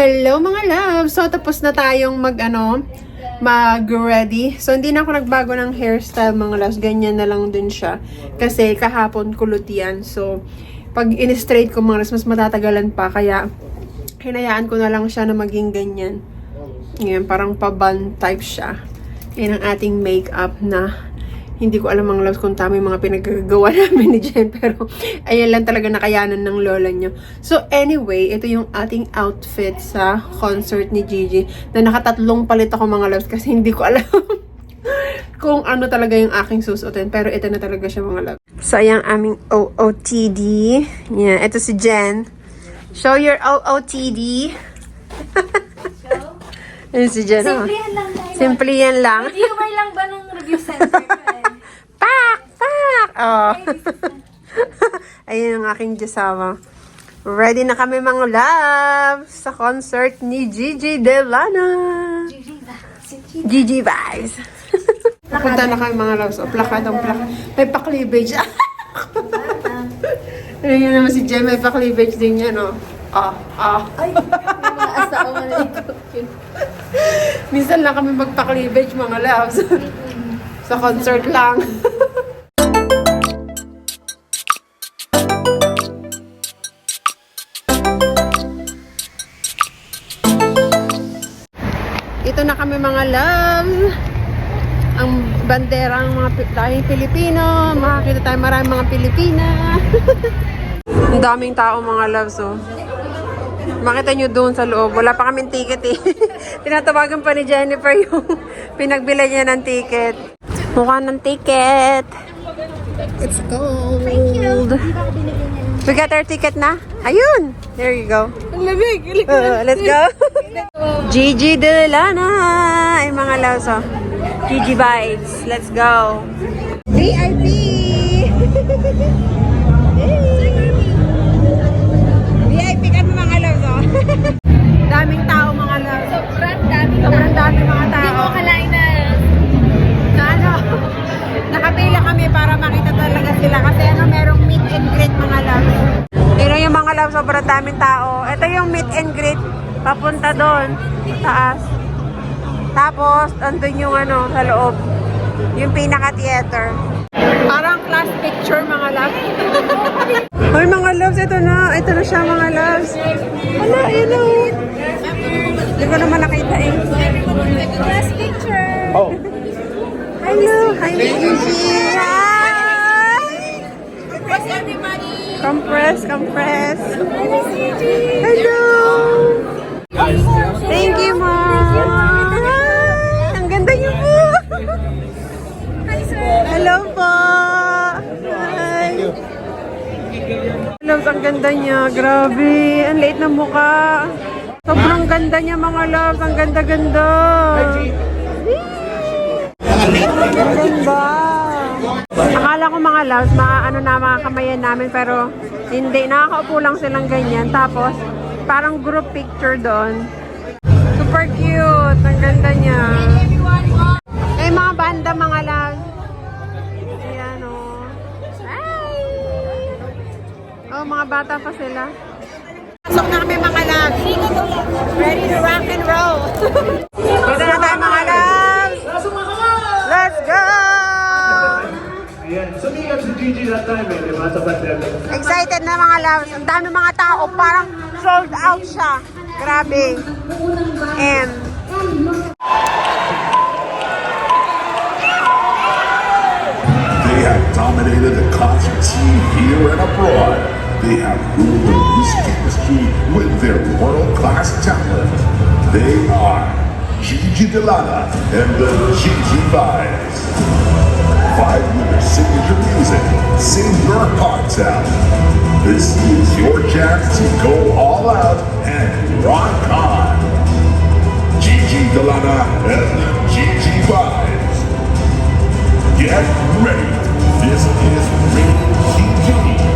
Hello mga loves! So tapos na tayong mag ano, mag-ready. So hindi na ako nagbago ng hairstyle mga loves. Ganyan na lang din siya. Kasi kahapon kulot yan. So pag in-straight ko mga loves, mas matatagalan pa. Kaya hinayaan ko na lang siya na maging ganyan. Ngayon, parang paban type siya. Yan ang ating makeup na hindi ko alam mga loves kung tama yung mga pinagagawa namin ni Jen. Pero, ayan lang talaga nakayanan ng lola nyo. So, anyway, ito yung ating outfit sa concert ni Gigi. Na nakatatlong palit ako mga loves kasi hindi ko alam kung ano talaga yung aking susuotin. Pero ito na talaga siya mga loves. So, ayan aming OOTD. Yeah, ito si Jen. Show your OOTD. Ayan si Jen. oh. Simplihan lang tayo. Simple yan lang. Humor lang ba ng review center ko eh? Pak! Pak! Oh. Ayun ang aking Gisama. Ready na kami mga loves sa concert ni Gigi Delana. Gigi Vibes. Punta na kami mga loves. O, plakadong plak. May pa-cleavage. Ayun naman si Jem. May pa-cleavage din yan, oh. Ah, ah. Ay, may mga asawa na ito. Minsan lang kami magpa-cleavage mga loves. sa concert lang. Mga loves. Ang bandera ng mga tayong Pilipino. Makakita tayo maraming mga Pilipina. Ang daming tao mga loves oh. Makita nyo doon sa loob. Wala pa kaming ticket eh. Tinatawagan pa ni Jennifer yung pinagbila niya ng ticket. Mukha ng ticket. It's you. We got our ticket na? Ayun. There you go. Ang lamig. Uh, let's go. Gigi Delana. Ay mga oh. Gigi vibes. Let's go. VIP. VIP kami mga oh. Daming tao mga loves. Sobrang dami Sobrang dami mga Hindi tao. ko akalain na na ano, nakapila kami para makita talaga sila kasi ano, merong meet and greet mga loves. Loves, sobrang daming tao. Ito yung meet and greet, papunta doon, taas. Tapos, andun yung ano, sa loob, yung pinaka-theater. Parang class picture mga loves. Hoy mga loves, ito na. Ito na siya mga loves. Wala, yun o. Hindi ko naman nakita eh. class picture. Oh, Hello, hi Gigi. Hi. Everybody? Compress, compress. Hello. Thank you. Hi. Ang ganda niyo po. Hi, sir. Hello po. Hi. Loves, ang ganda niya. Grabe. Ang liit ng mukha. Sobrang ganda niya mga loves. Ang ganda-ganda. Ang ganda. Akala ko mga loves, maano na mga kamayan namin pero hindi. Nakakaupo lang silang ganyan. Tapos, parang group picture doon. Super cute. Ang ganda niya. Eh, mga banda mga loves. Ayan o. Hi! Oh, mga bata pa sila. Pasok na kami mga loves. Ready to rock and roll. that time eh, di ba? Sa pandemic. Excited na mga loves. Ang dami mga tao. Parang sold out siya. Grabe. And They have dominated the concert scene here and abroad. They have ruled the music industry with their world-class talent. They are Gigi Delana and the Gigi Vibes. Five minutes signature music. Sing your hearts out. This is your chance to go all out and rock on. Gigi Delana and the Gigi Vibes. Get ready. This is Rated GG.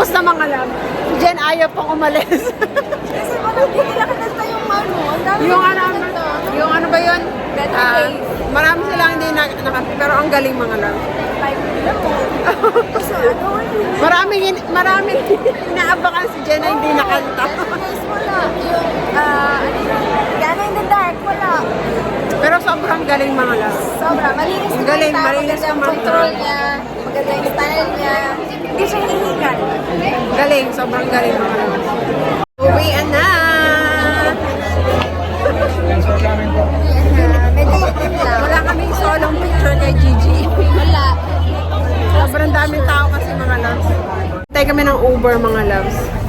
Tapos na mga love. Si Jen ayaw pang umalis. Kasi wala din nila kinanta yung ano. Ang dami yung ano, yung ano ba yun? Better Days. marami silang hindi na, naka- pero ang galing mga. Kasi ano, Maraming, in- maraming inaabakan si Jen na hindi nakanta. Days wala. Yung, ah, ano? Gana in the Dark, wala. Pero sobrang galing mga love. Sobra, malinis yung galing, kanta, malinis yung control niya, maganda yung style niya. Hindi siya hinihingal. Galing, sobrang galing mga love. Uwian na! Wala kaming solong picture kay Gigi. Wala. Sobrang daming tao kasi mga loves. Tayo kami ng Uber mga loves.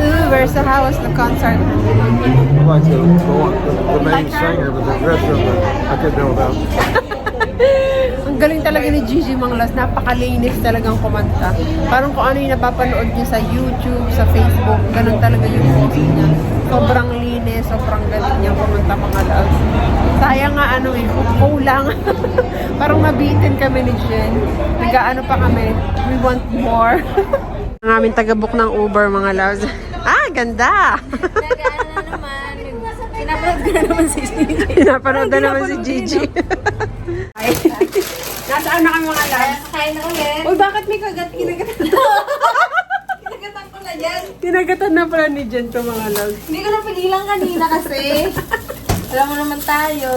Uber sa house na concert. I like the, the, the, the main singer, but the rest of them I could know about. Ang galing talaga ni Gigi Manglas. Napakalinis talagang kumanta. Parang kung ano yung napapanood niya sa YouTube, sa Facebook. Ganun talaga yung boses niya. Sobrang linis. Sobrang galing niya pumunta mga loves. Sayang nga ano eh, kulang. Parang nabitin kami ni Jen. Nag-ano pa kami, we want more. Ang aming taga-book ng Uber mga loves. Ganda! Nag-ano na naman. Pinapanood ko na naman si Gigi. Pinapanood na naman si Gigi. Nasaan na kami mga loves? Kain na ulit. Uy, bakit may kagat? Kinagatan Kinagatan ko na yan. Kinagatan na pala ni Jen to mga loves. Hindi ko na pinilang kanina kasi. Alam mo naman tayo.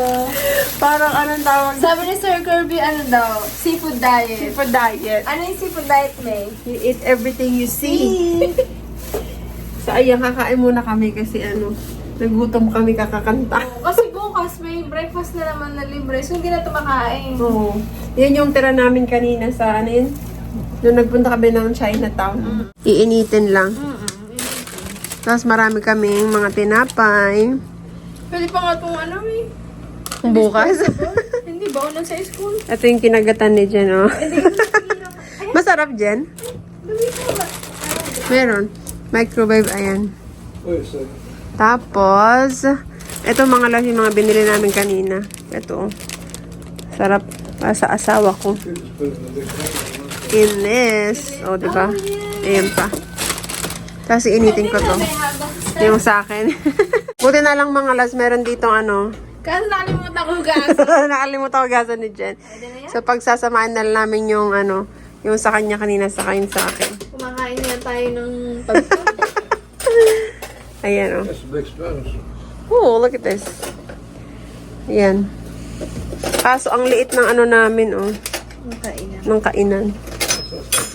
Parang anong tawag? Sabi ni Sir Kirby, ano daw? Seafood diet. For diet. Ano yung seafood diet, May? You eat everything you see. So, ayan, kakain muna kami kasi ano, nagutom kami kakakanta. Kasi bukas may breakfast na naman na libre, so hindi na ito makain. Oo. Yan yung tira namin kanina sa ano yun? Nung nagpunta kami ng Chinatown. Iinitin lang. Tapos marami kaming mga tinapay. Pwede pa nga itong ano eh. Bukas. hindi ba? Unang sa school. Ito yung kinagatan ni Jen, oh. Masarap, Jen? Meron. Microwave, ayan. Tapos, ito mga lang yung mga binili namin kanina. Ito. Sarap para sa asawa ko. Ines. O, di ba? Ayan pa. Tapos initin ko to. Yung sa akin. Buti na lang mga las, meron dito ano. Kaso nakalimutan ko gas. Nakalimutan ko gasan ni Jen. So, pagsasamaan na lang namin yung ano, yung sa kanya kanina sa kain sa akin. Kumakain nga tayo ng Ayan o. That's big spoon. Oh, look at this. Ayan. Kaso ang liit ng ano namin, oh. Kainan. Ng kainan.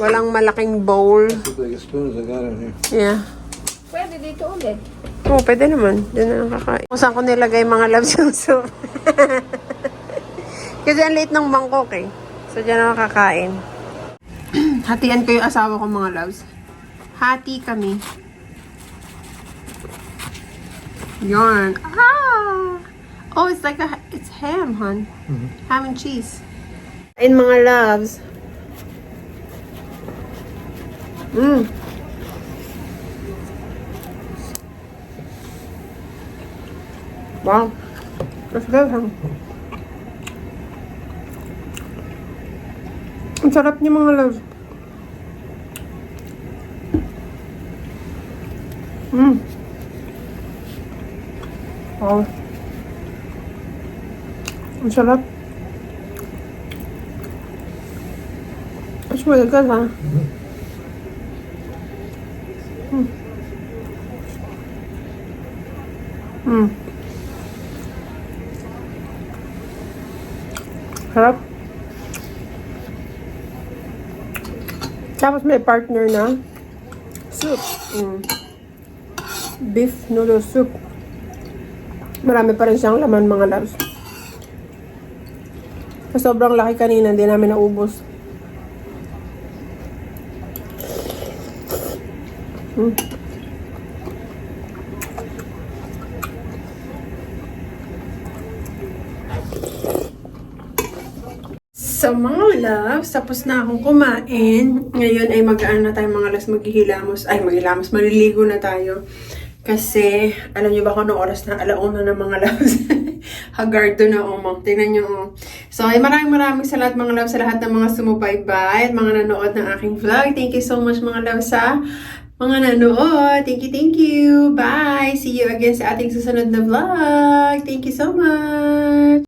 Walang malaking bowl. The biggest spoons I got in here. Yeah. Pwede dito ulit. Oo, oh, pwede naman. Diyan na lang kakain. Kung saan ko nilagay mga loves yung soup. Kasi ang liit ng bangkok eh. So, diyan ako kakain. Hatian ko yung asawa ko mga loves. Hati kami. Yarn. Ah! Oh, it's like a, it's ham, hon. Ham and cheese. In mga loves. Mmm. Wow. That's good, huh? Ang sarap niya mga loves. Mmm. Wow. Ang sarap. It's really good, huh? Mm. Mm. Sarap. Tapos may partner na soup. Mm. Beef noodle soup. Marami pa rin siyang laman mga loves. Sa sobrang laki kanina, hindi namin naubos. Mm. So mga loves, tapos na akong kumain. Ngayon ay mag-ano na tayo mga loves, maghihilamos. Ay, maghihilamos, maliligo na tayo. Kasi, alam niyo ba kung anong oras na? Alauna na mga loves. Hagardo na umang. Tingnan niyo. oh. So, ay maraming maraming salamat mga loves sa lahat ng mga sumubaybay at mga nanood ng aking vlog. Thank you so much mga loves sa mga nanood. Thank you, thank you. Bye! See you again sa ating susunod na vlog. Thank you so much!